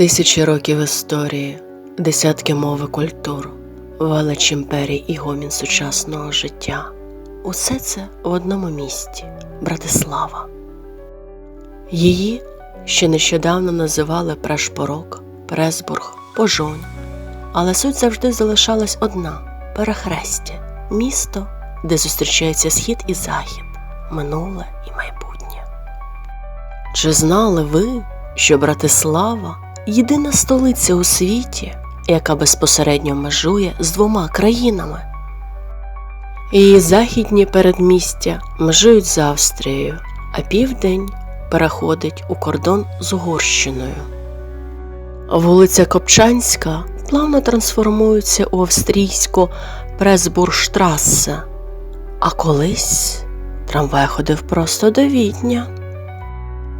Тисячі років історії, десятки мови культур, велич імперій і гомін сучасного життя. Усе це в одному місті Братислава. Її ще нещодавно називали Прешпорок, Пресбург, Пожонь, але суть завжди залишалась одна перехрестя, місто, де зустрічаються схід і захід, минуле і майбутнє. Чи знали ви, що Братислава єдина столиця у світі, яка безпосередньо межує з двома країнами? Її західні передмістя межують з Австрією, а південь переходить у кордон з Угорщиною. Вулиця Копчанська плавно трансформується у австрійську Пресбурштрасе, а колись трамвай ходив просто до Відня.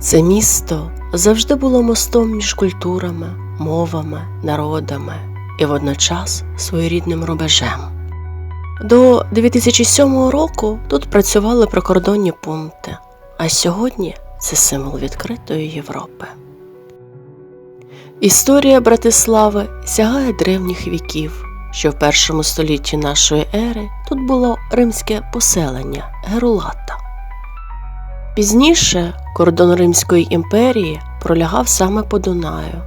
Це місто завжди було мостом між культурами, мовами, народами і водночас своєрідним рубежем. До 2007 року тут працювали прикордонні пункти, а сьогодні це символ відкритої Європи. Історія Братислави сягає древніх віків, що в першому столітті нашої ери тут було римське поселення Герулата. Пізніше кордон Римської імперії пролягав саме по Дунаю.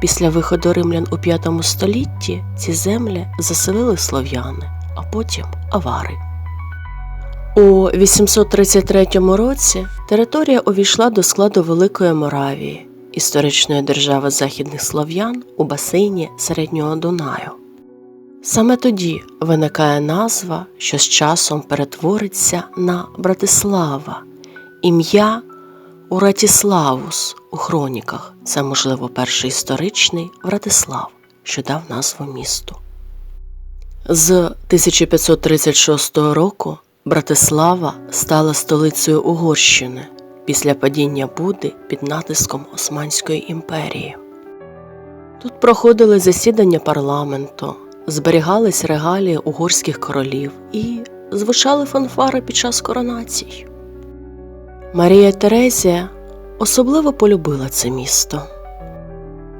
Після виходу римлян у V столітті ці землі заселили слов'яни, а потім авари. У 833 році територія увійшла до складу Великої Моравії, історичної держави західних слов'ян у басейні Середнього Дунаю. Саме тоді виникає назва, що з часом перетвориться на Братислава, ім'я Уратіславус у хроніках. Це, можливо, перший історичний Вратислав, що дав назву місту. З 1536 року Братислава стала столицею Угорщини після падіння Буди під натиском Османської імперії. Тут проходили засідання парламенту, зберігались регалії угорських королів і звучали фанфари під час коронацій. Марія Терезія особливо полюбила це місто.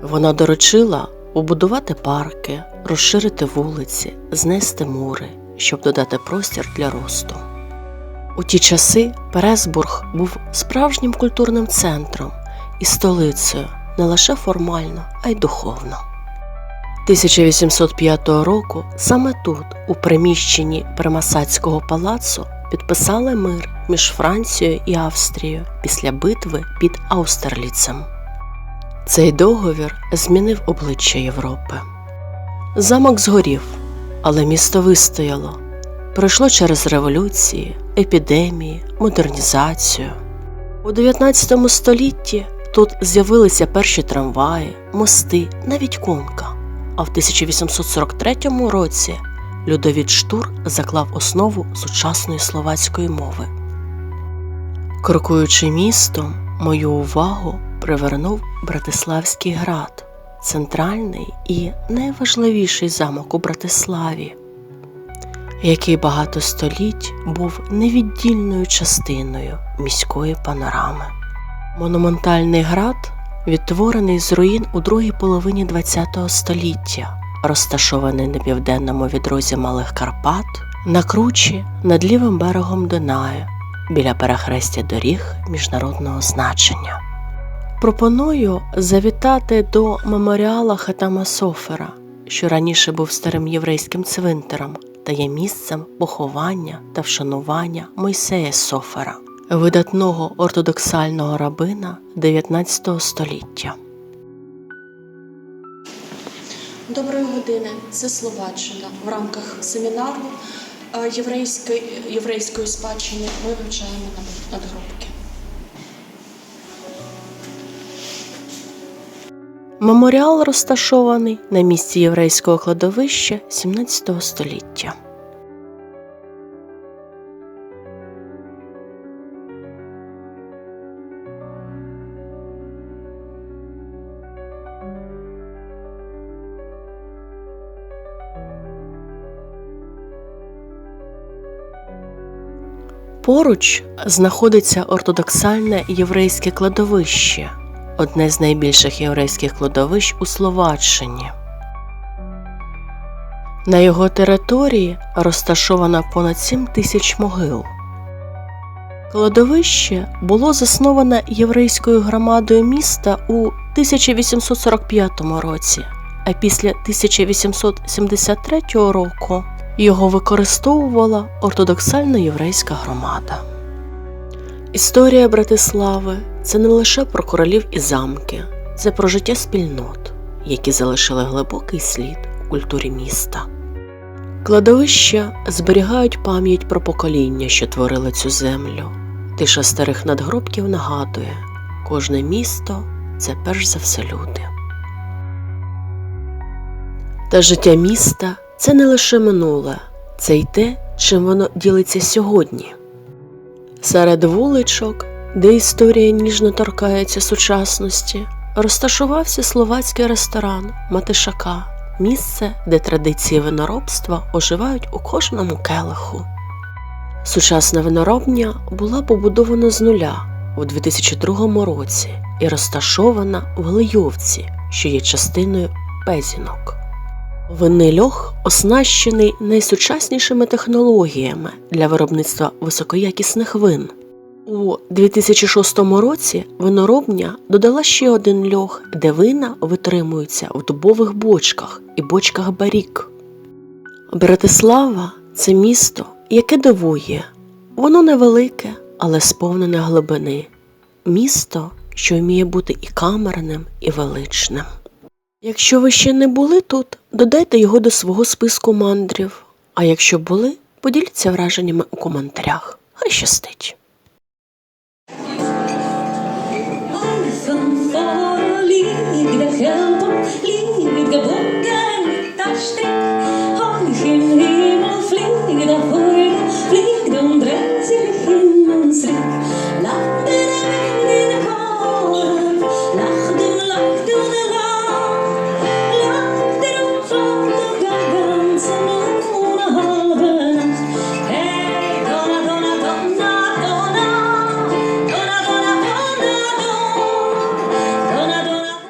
Вона доручила побудувати парки, розширити вулиці, знести мури, щоб додати простір для росту. У ті часи Пересбург був справжнім культурним центром і столицею не лише формально, а й духовно. 1805 року саме тут, у приміщенні Примасацького палацу, підписали мир між Францією і Австрією після битви під Аустерліцем. Цей договір змінив обличчя Європи. Замок згорів, але місто вистояло. Пройшло через революції, епідемії, модернізацію. У 19 столітті тут з'явилися перші трамваї, мости, навіть конка. А в 1843 році Людовід Штур заклав основу сучасної словацької мови. Крокуючи містом, мою увагу привернув Братиславський град, центральний і найважливіший замок у Братиславі, який багато століть був невіддільною частиною міської панорами. Монументальний град відтворений з руїн у другій половині ХХ століття, розташований на південному відрозі Малих Карпат, на кручі над лівим берегом Дунаю, біля перехрестя доріг міжнародного значення. Пропоную завітати до меморіала Хатама Софера, що раніше був старим єврейським цвинтарем та є місцем поховання та вшанування Мойсея Софера, видатного ортодоксального рабина 19 століття. Доброї години. Це Словаччина. В рамках семінару е, єврейської, єврейської спадщини ми вивчаємо над- надгробки. Меморіал розташований на місці єврейського кладовища 17 століття. Поруч знаходиться ортодоксальне єврейське кладовище, одне з найбільших єврейських кладовищ у Словаччині. На його території розташовано понад 7 тисяч могил. Кладовище було засноване єврейською громадою міста у 1845 році, а після 1873 року його використовувала ортодоксальна єврейська громада. Історія Братислави це не лише про королів і замки, це про життя спільнот, які залишили глибокий слід у культурі міста. Кладовища зберігають пам'ять про покоління, що творили цю землю. Тиша старих надгробків нагадує, кожне місто це перш за все люди. Та життя міста це не лише минуле, це й те, чим воно ділиться сьогодні. Серед вуличок, де історія ніжно торкається сучасності, розташувався словацький ресторан Матишака, місце, де традиції виноробства оживають у кожному келиху. Сучасна виноробня була побудована з нуля у 2002 році і розташована в Глийовці, що є частиною Пезінок. Винний льох оснащений найсучаснішими технологіями для виробництва високоякісних вин. У 2006 році виноробня додала ще один льох, де вина витримуються в дубових бочках і бочках барік. Братислава це місто, яке дивує. Воно невелике, але сповнене глибини. Місто, що вміє бути і камерним, і величним. Якщо ви ще не були тут, додайте його до свого списку мандрів. А якщо були, поділіться враженнями у коментарях. Хай щастить!